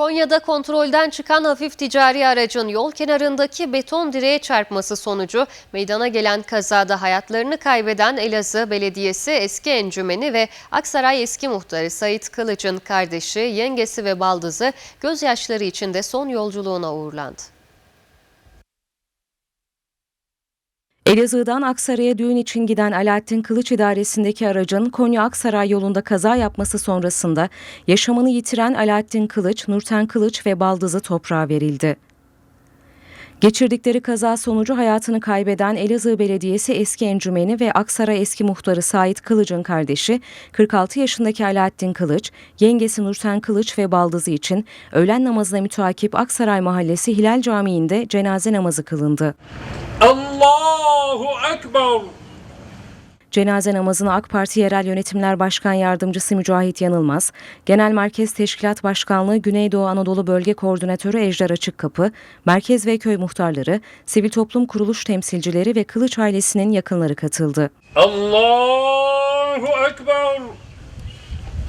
Konya'da kontrolden çıkan hafif ticari aracın yol kenarındaki beton direğe çarpması sonucu meydana gelen kazada hayatlarını kaybeden Elazığ Belediyesi eski encümeni ve Aksaray eski muhtarı Sait Kılıç'ın kardeşi, yengesi ve baldızı gözyaşları içinde son yolculuğuna uğurlandı. Elazığ'dan Aksaray'a düğün için giden Alaaddin Kılıç idaresindeki aracın Konya-Aksaray yolunda kaza yapması sonrasında yaşamını yitiren Alaaddin Kılıç, Nurten Kılıç ve baldızı toprağa verildi. Geçirdikleri kaza sonucu hayatını kaybeden Elazığ Belediyesi eski encümeni ve Aksaray eski muhtarı Sait Kılıç'ın kardeşi 46 yaşındaki Alaaddin Kılıç, yengesi Nurten Kılıç ve baldızı için öğlen namazına müteakip Aksaray Mahallesi Hilal Camii'nde cenaze namazı kılındı. Allahu Ekber. Cenaze namazına AK Parti Yerel Yönetimler Başkan Yardımcısı Mücahit Yanılmaz, Genel Merkez Teşkilat Başkanlığı Güneydoğu Anadolu Bölge Koordinatörü Ejder Açıkkapı, merkez ve köy muhtarları, sivil toplum kuruluş temsilcileri ve Kılıç ailesinin yakınları katıldı. Allahu Ekber.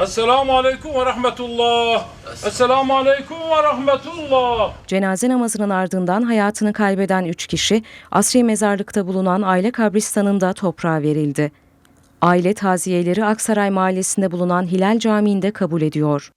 Esselamu Aleyküm ve Rahmetullah. Esselamu Aleyküm ve Rahmetullah. Cenaze namazının ardından hayatını kaybeden üç kişi Asri Mezarlık'ta bulunan aile kabristanında toprağa verildi. Aile taziyeleri Aksaray Mahallesi'nde bulunan Hilal Camii'nde kabul ediyor.